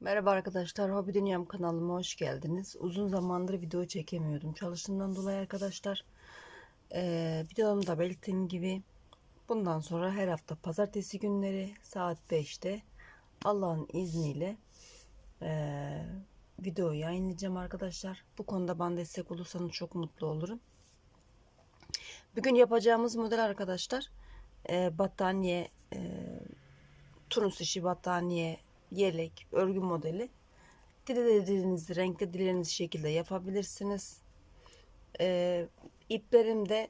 Merhaba arkadaşlar, Hobi Dünyam kanalıma hoş geldiniz. Uzun zamandır video çekemiyordum. Çalıştığımdan dolayı arkadaşlar. Ee, videomda belirttiğim gibi bundan sonra her hafta pazartesi günleri saat 5'te Allah'ın izniyle ee, video yayınlayacağım arkadaşlar. Bu konuda bana destek olursanız çok mutlu olurum. Bugün yapacağımız model arkadaşlar ee, battaniye ee, tunus işi battaniye yelek, örgü modeli. Dilediğiniz renkte dilediğiniz şekilde yapabilirsiniz. Ee, iplerim de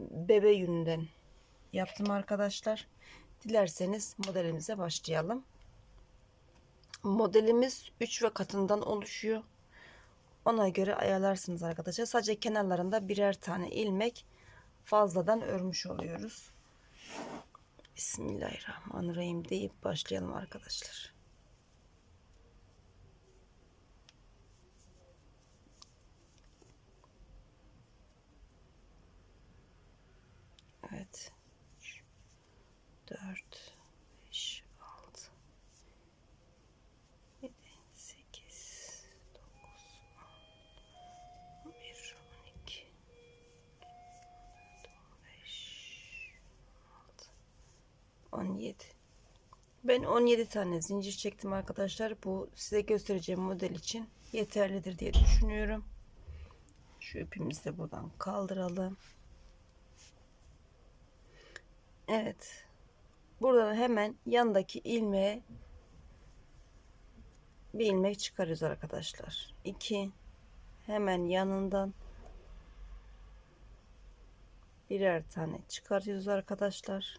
bebe yününden yaptım arkadaşlar. Dilerseniz modelimize başlayalım. Modelimiz 3 ve katından oluşuyor. Ona göre ayarlarsınız arkadaşlar. Sadece kenarlarında birer tane ilmek fazladan örmüş oluyoruz. Bismillahirrahmanirrahim deyip başlayalım arkadaşlar. Evet. 4 17 ben 17 tane zincir çektim arkadaşlar. Bu size göstereceğim model için yeterlidir diye düşünüyorum. Şu ipimizi de buradan kaldıralım. Evet. Burada hemen yandaki ilmeğe bir ilmek çıkarıyoruz arkadaşlar. 2 hemen yanından birer tane çıkarıyoruz arkadaşlar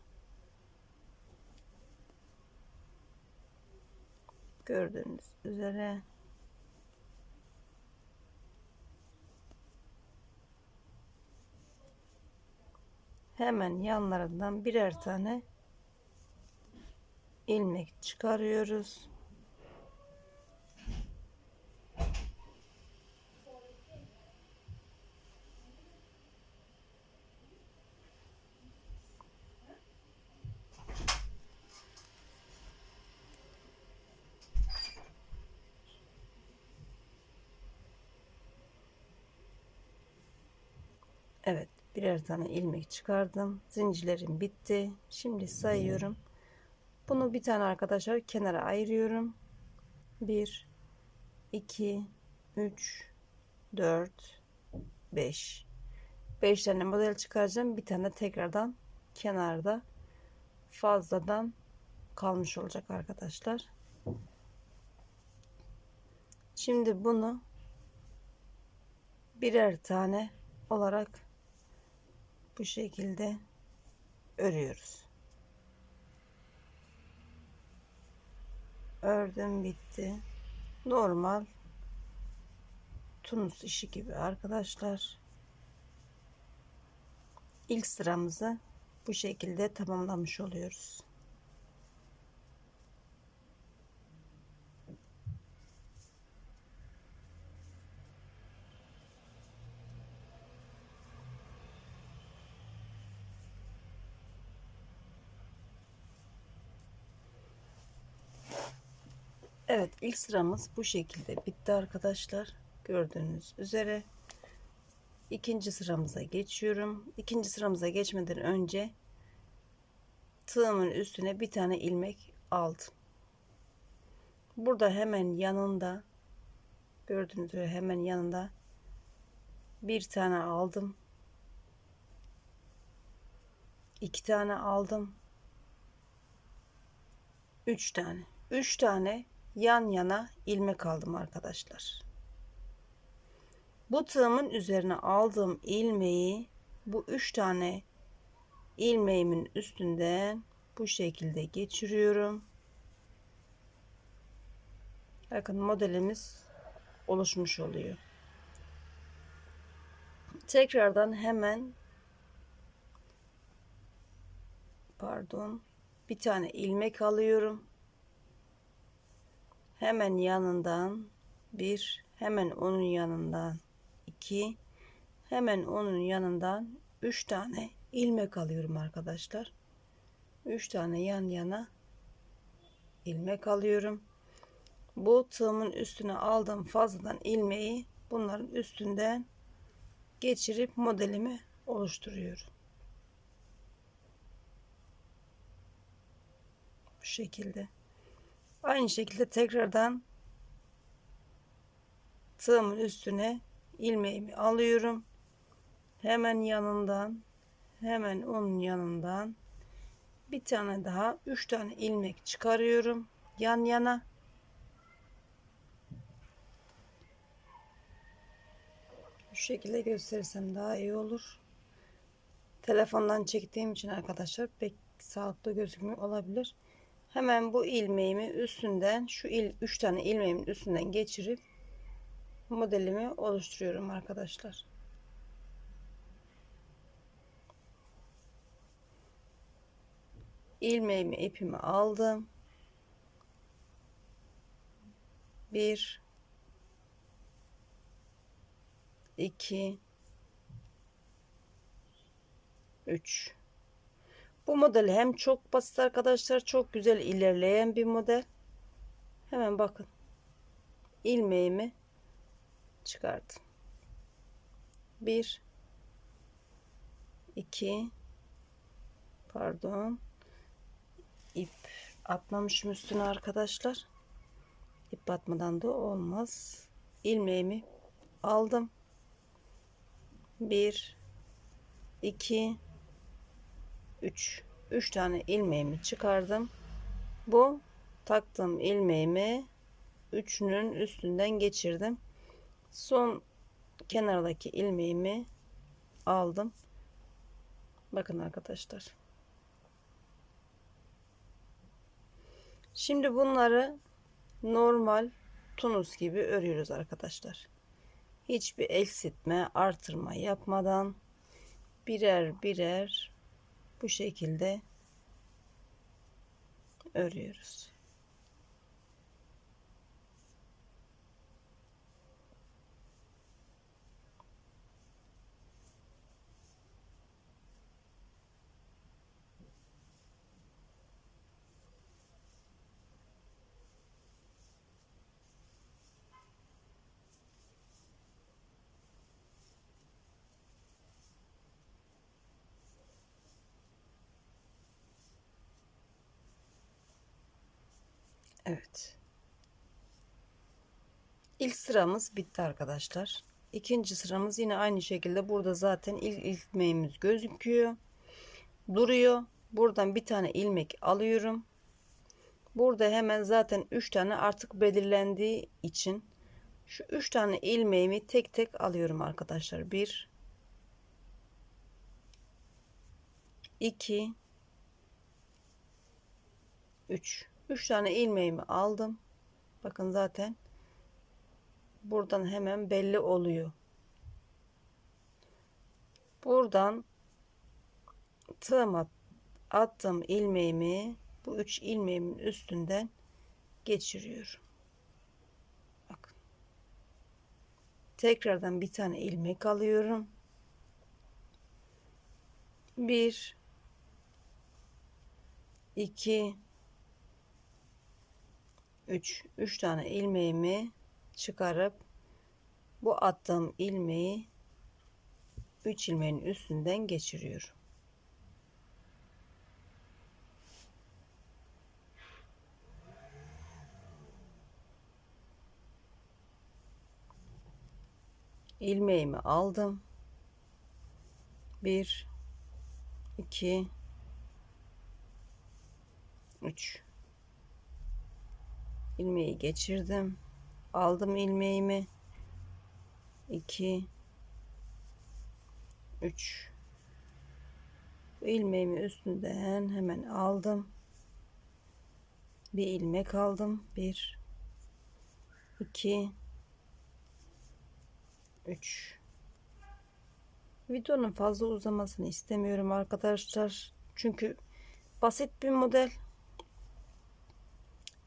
gördüğünüz üzere hemen yanlarından birer tane ilmek çıkarıyoruz. Evet birer tane ilmek çıkardım. Zincirlerim bitti. Şimdi sayıyorum. Bunu bir tane arkadaşlar kenara ayırıyorum. 1 2 3 4 5 5 tane model çıkaracağım. Bir tane tekrardan kenarda fazladan kalmış olacak arkadaşlar. Şimdi bunu birer tane olarak bu şekilde örüyoruz. Ördüm bitti. Normal tunus işi gibi arkadaşlar. İlk sıramızı bu şekilde tamamlamış oluyoruz. Evet ilk sıramız bu şekilde bitti arkadaşlar. Gördüğünüz üzere. ikinci sıramıza geçiyorum. İkinci sıramıza geçmeden önce tığımın üstüne bir tane ilmek aldım. Burada hemen yanında gördüğünüz üzere hemen yanında bir tane aldım. iki tane aldım. Üç tane. Üç tane yan yana ilmek aldım arkadaşlar. Bu tığımın üzerine aldığım ilmeği bu üç tane ilmeğimin üstünden bu şekilde geçiriyorum. Bakın modelimiz oluşmuş oluyor. Tekrardan hemen pardon bir tane ilmek alıyorum hemen yanından bir hemen onun yanından iki hemen onun yanından üç tane ilmek alıyorum arkadaşlar üç tane yan yana ilmek alıyorum bu tığımın üstüne aldığım fazladan ilmeği bunların üstünden geçirip modelimi oluşturuyorum. Bu şekilde. Aynı şekilde tekrardan tığımın üstüne ilmeğimi alıyorum. Hemen yanından hemen onun yanından bir tane daha üç tane ilmek çıkarıyorum yan yana. Şu şekilde gösterirsem daha iyi olur. Telefondan çektiğim için arkadaşlar pek sağlıklı gözükmüyor olabilir hemen bu ilmeğimi üstünden şu il üç tane ilmeğimin üstünden geçirip modelimi oluşturuyorum arkadaşlar ilmeğimi ipimi aldım. Bir, iki, üç. Bu model hem çok basit arkadaşlar, çok güzel ilerleyen bir model. Hemen bakın. ilmeğimi çıkardım. Bir, iki, pardon ip atmamışım üstüne arkadaşlar. İp atmadan da olmaz. ilmeğimi aldım. 1 2 3 3 tane ilmeğimi çıkardım. Bu taktığım ilmeğimi üçünün üstünden geçirdim. Son kenardaki ilmeğimi aldım. Bakın arkadaşlar. Şimdi bunları normal tunus gibi örüyoruz arkadaşlar. Hiçbir eksiltme, artırma yapmadan birer birer bu şekilde örüyoruz. Evet. İlk sıramız bitti arkadaşlar. İkinci sıramız yine aynı şekilde burada zaten ilk ilmeğimiz gözüküyor. Duruyor. Buradan bir tane ilmek alıyorum. Burada hemen zaten 3 tane artık belirlendiği için şu 3 tane ilmeğimi tek tek alıyorum arkadaşlar. 1 2 3 3 tane ilmeğimi aldım. Bakın zaten buradan hemen belli oluyor. Buradan tığıma attım ilmeğimi bu üç ilmeğimin üstünden geçiriyorum. Bakın. Tekrardan bir tane ilmek alıyorum. Bir, iki, 3 3 tane ilmeğimi çıkarıp bu attığım ilmeği 3 ilmeğin üstünden geçiriyorum. ilmeğimi aldım. 1 2 3 ilmeği geçirdim. Aldım ilmeğimi. 2 3 bu ilmeğimi üstünden hemen aldım. Bir ilmek aldım. 1 2 3 videonun fazla uzamasını istemiyorum arkadaşlar. Çünkü basit bir model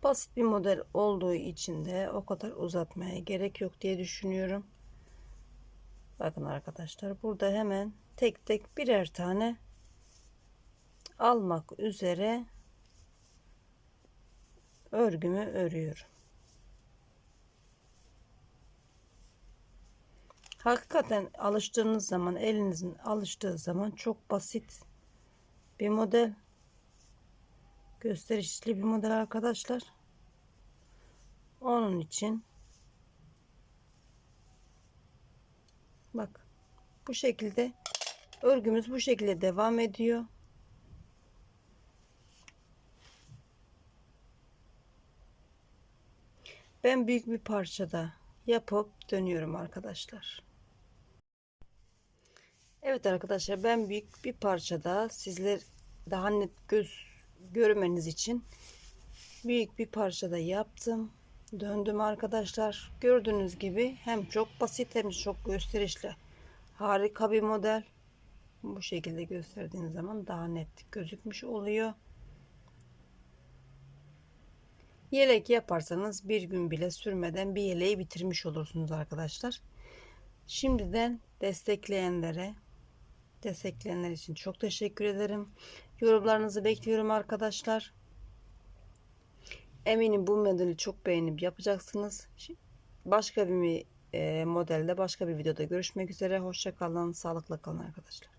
Basit bir model olduğu için de o kadar uzatmaya gerek yok diye düşünüyorum. Bakın arkadaşlar burada hemen tek tek birer tane almak üzere örgümü örüyorum. Hakikaten alıştığınız zaman elinizin alıştığı zaman çok basit bir model Gösterişli bir model arkadaşlar. Onun için bak bu şekilde örgümüz bu şekilde devam ediyor. Ben büyük bir parçada yapıp dönüyorum arkadaşlar. Evet arkadaşlar ben büyük bir parçada sizler daha net göz görmeniz için büyük bir parçada yaptım. Döndüm arkadaşlar. Gördüğünüz gibi hem çok basit hem çok gösterişli. Harika bir model. Bu şekilde gösterdiğiniz zaman daha net gözükmüş oluyor. Yelek yaparsanız bir gün bile sürmeden bir yeleği bitirmiş olursunuz arkadaşlar. Şimdiden destekleyenlere destekleyenler için çok teşekkür ederim. Yorumlarınızı bekliyorum arkadaşlar. Eminim bu modeli çok beğenip yapacaksınız. Başka bir e, modelde başka bir videoda görüşmek üzere. Hoşça kalın. Sağlıkla kalın arkadaşlar.